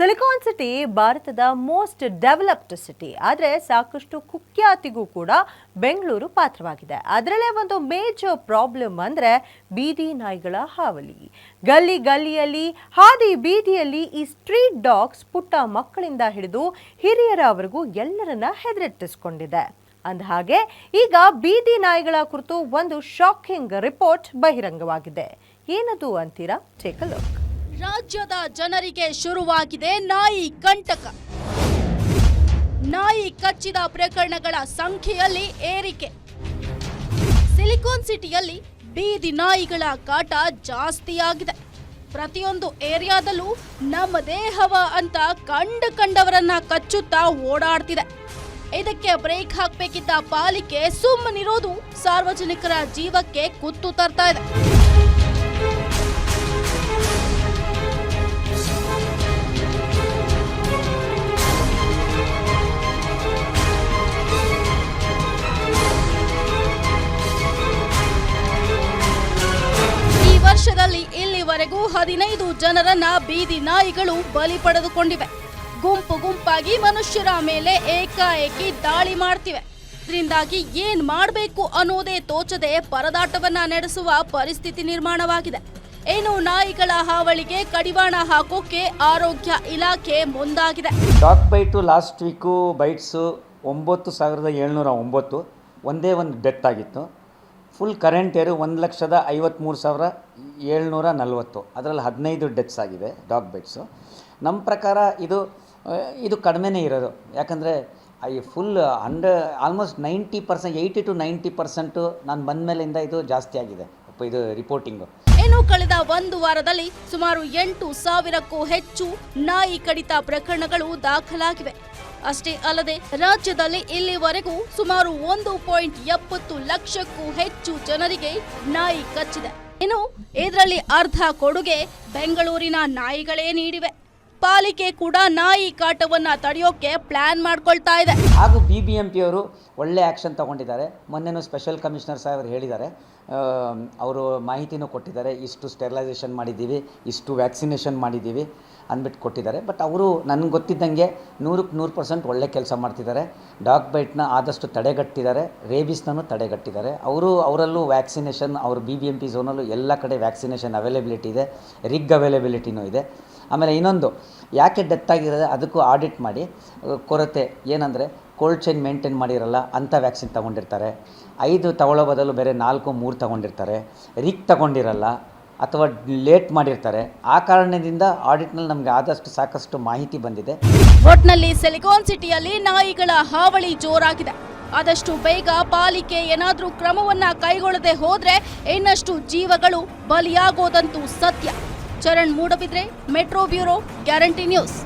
Silicon city ಭಾರತದ most developed city. ಆದರೆ ಸಾಕಷ್ಟು ಕುಖ್ಯಾತಿಗೂ ಕೂಡ ಬೆಂಗಳೂರು ಪಾತ್ರವಾಗಿದೆ. ಅದರಲ್ಲೇ ಒಂದು ಮೇಜರ್ ಪ್ರಾಬ್ಲಮ್ ಅಂದರೆ ಬೀದಿ ನಾಯಿಗಳ ಹಾವಳಿ. ಗಲ್ಲಿ ಗಲ್ಲಿಯಲ್ಲಿ, ಹಾದಿ ಬೀದಿಯಲ್ಲಿ ಈ ಸ್ಟ್ರೀಟ್ ಡಾಗ್ಸ್ ಪುಟ್ಟ ಮಕ್ಕಳಿಂದ ಹಿಡಿದು ಹಿರಿಯರವರೆಗೂ ಎಲ್ಲರನ್ನ ಅಂದ ಹಾಗೆ ಈಗ ಬೀದಿ ನಾಯಿಗಳ ಕುರಿತು ಒಂದು ಶಾಕಿಂಗ್ ರಿಪೋರ್ಟ್ ಬಹಿರಂಗವಾಗಿದೆ. ಏನದು ಅಂತೀರಾ? ಟೇಕ್ ಲುಕ್ ರಾಜ್ಯದ ಜನರಿಗೆ ಶುರುವಾಗಿದೆ ನಾಯಿ ಕಂಟಕ. ನಾಯಿ ಕಚ್ಚಿದ ಪ್ರಕರಣಗಳ ಸಂಖ್ಯೆಯಲ್ಲಿ ಏರಿಕೆ. ಸಿಲಿಕಾನ್ ಸಿಟಿಯಲ್ಲಿ ಬೀದಿ ನಾಯಿಗಳ ಕಾಟ ಜಾಸ್ತಿಯಾಗಿದೆ. ಪ್ರತಿಯೊಂದು ಏರಿಯಾದಲ್ಲೂ ನಮ್ಮ ದೇಹವ ಅಂತ ಕಂಡ ಕಂಡವರನ್ನ ಕಚ್ಚುತ್ತಾ ಓಡಾಡ್ತಿದೆ. ಇದಕ್ಕೆ ಬ್ರೇಕ್ ಹಾಕಬೇಕಿದ್ದ ಪಾಲಿಕೆ ಸುಮ್ಮನಿರೋದು ಸಾರ್ವಜನಿಕರ ಜೀವಕ್ಕೆ ಕುತ್ತು ತರ್ತಾ ಇದೆ. ಇಲ್ಲಿವರೆಗೂ ಹದಿನೈದು ಜನರನ್ನ ಬೀದಿ ನಾಯಿಗಳು ಬಲಿ ಪಡೆದುಕೊಂಡಿವೆ. ಗುಂಪು ಗುಂಪಾಗಿ ಮನುಷ್ಯರ ಮೇಲೆ ಏಕಾಏಕಿ ದಾಳಿ ಮಾಡ್ತಿವೆ. ಇದರಿಂದಾಗಿ ಏನ್ ಮಾಡಬೇಕು ಅನ್ನೋದೇ ತೋಚದೆ ಪರದಾಟವನ್ನ ನಡೆಸುವ ಪರಿಸ್ಥಿತಿ ನಿರ್ಮಾಣವಾಗಿದೆ. ಏನು ನಾಯಿಗಳ ಹಾವಳಿಗೆ ಕಡಿವಾಣ ಹಾಕೋಕೆ ಆರೋಗ್ಯ ಇಲಾಖೆ ಮುಂದಾಗಿದೆ. Dog bite last week bites ಒಂಬತ್ತು ಸಾವಿರದ ಏಳ್ನೂರ ಒಂಬತ್ತು, ಒಂದೇ ಒಂದು ಡೆತ್ ಆಗಿತ್ತು. ಫುಲ್ ಕರೆಂಟ್ ಏರು ಒಂದು ಲಕ್ಷದ ಐವತ್ತ್ಮೂರು ಸಾವಿರ ಏಳ್ನೂರ ನಲವತ್ತು. ಅದರಲ್ಲಿ ಹದಿನೈದು ಡೆತ್ಸ್ ಆಗಿದೆ ಡಾಗ್ ಬೆಡ್ಸು ನಮ್ಮ ಪ್ರಕಾರ ಇದು ಇದು ಕಡಿಮೆನೇ ಇರೋದು. ಯಾಕಂದರೆ ಈ full hundred almost ninety percent eighty to ninety percent ನಾನು ಬಂದ ಮೇಲಿಂದ ಇದು ಜಾಸ್ತಿ ಆಗಿದೆ. ಇದು ರಿಪೋರ್ಟಿಂಗು ಇನ್ನು ಕಳೆದ ಒಂದು ವಾರದಲ್ಲಿ ಸುಮಾರು ಎಂಟು ಸಾವಿರಕ್ಕೂ ಹೆಚ್ಚು ನಾಯಿ ಕಡಿತ ಪ್ರಕರಣಗಳು ದಾಖಲಾಗಿವೆ. ಅಷ್ಟೇ ಅಲ್ಲದೆ ರಾಜ್ಯದಲ್ಲಿ ಇಲ್ಲಿವರೆಗೂ ಸುಮಾರು ಒಂದು ಪಾಯಿಂಟ್ ಎಪ್ಪತ್ತು ಲಕ್ಷಕ್ಕೂ ಹೆಚ್ಚು ಜನರಿಗೆ ನಾಯಿ ಕಚ್ಚಿದೆ. ಇನ್ನು ಇದರಲ್ಲಿ ಅರ್ಧ ಕೊಡುಗೆ ಬೆಂಗಳೂರಿನ ನಾಯಿಗಳೇ ನೀಡಿವೆ. ಪಾಲಿಕೆ ಕೂಡ ನಾಯಿ ಕಾಟವನ್ನ ತಡೆಯೋಕೆ ಪ್ಲಾನ್ ಮಾಡ್ಕೊಳ್ತಾ ಇದೆ. ಹಾಗೂ ಬಿ ಬಿ ಎಂ ಪಿಯವರು ಒಳ್ಳೆ ಆ್ಯಕ್ಷನ್ ತಗೊಂಡಿದ್ದಾರೆ. ಮೊನ್ನೆನೂ ಸ್ಪೆಷಲ್ ಕಮಿಷನರ್ ಸಾಹೇಬರು ಹೇಳಿದ್ದಾರೆ. ಅವರು ಮಾಹಿತಿನೂ ಕೊಟ್ಟಿದ್ದಾರೆ. ಇಷ್ಟು ಸ್ಟೆರಿಲೈಸೇಷನ್ ಮಾಡಿದ್ದೀವಿ, ಇಷ್ಟು ವ್ಯಾಕ್ಸಿನೇಷನ್ ಮಾಡಿದ್ದೀವಿ ಅಂದ್ಬಿಟ್ಟು ಕೊಟ್ಟಿದ್ದಾರೆ. ಬಟ್ ಅವರು ನನಗೆ ಗೊತ್ತಿದ್ದಂಗೆ ನೂರಕ್ಕೆ ನೂರು ಪರ್ಸೆಂಟ್ ಒಳ್ಳೆ ಕೆಲಸ ಮಾಡ್ತಿದ್ದಾರೆ. ಡಾಗ್ ಬೈಟ್ನ ಆದಷ್ಟು ತಡೆಗಟ್ಟಿದ್ದಾರೆ. ರೇಬಿಸ್ನೂ ತಡೆಗಟ್ಟಿದ್ದಾರೆ. ಅವರು, ಅವರಲ್ಲೂ ವ್ಯಾಕ್ಸಿನೇಷನ್ ಅವ್ರ ಬಿ ಬಿ ಎಂ ಪಿ ಝೋನಲ್ಲೂ ಎಲ್ಲ ಕಡೆ ವ್ಯಾಕ್ಸಿನೇಷನ್ ಅವೈಲೇಬಿಲಿಟಿ ಇದೆ. ರಿಗ್ ಅವೈಲೇಬಿಲಿಟಿನೂ ಇದೆ. ಆಮೇಲೆ ಇನ್ನೊಂದು, ಯಾಕೆ ಡೆತ್ ಆಗಿರೋದು ಅದಕ್ಕೂ ಆಡಿಟ್ ಮಾಡಿ ಕೊರತೆ ಏನಂದರೆ ಕೋಲ್ಡ್ ಚೈನ್ ಮೇಂಟೈನ್ ಮಾಡಿರಲ್ಲ ಅಂಥ ವ್ಯಾಕ್ಸಿನ್ ತೊಗೊಂಡಿರ್ತಾರೆ. ಐದು ತಗೊಳ್ಳೋ ಬದಲು ಬೇರೆ ನಾಲ್ಕು, ಮೂರು ತೊಗೊಂಡಿರ್ತಾರೆ. ರಿಕ್ ತಗೊಂಡಿರಲ್ಲ, ಅಥವಾ ಲೇಟ್ ಮಾಡಿರ್ತಾರೆ. ಆ ಕಾರಣದಿಂದ ಆಡಿಟ್ನಲ್ಲಿ ನಮಗೆ ಆದಷ್ಟು ಸಾಕಷ್ಟು ಮಾಹಿತಿ ಬಂದಿದೆ. ಒಟ್ನಲ್ಲಿ ಸಿಲಿಕಾನ್ ಸಿಟಿಯಲ್ಲಿ ನಾಯಿಗಳ ಹಾವಳಿ ಜೋರಾಗಿದೆ. ಆದಷ್ಟು ಬೇಗ ಪಾಲಿಕೆ ಏನಾದರೂ ಕ್ರಮವನ್ನ ಕೈಗೊಳ್ಳದೆ ಹೋದ್ರೆ ಇನ್ನಷ್ಟು ಜೀವಗಳು ಬಲಿಯಾಗೋದಂತೂ ಸತ್ಯ. Charan Moodbidri metro bureau guarantee news.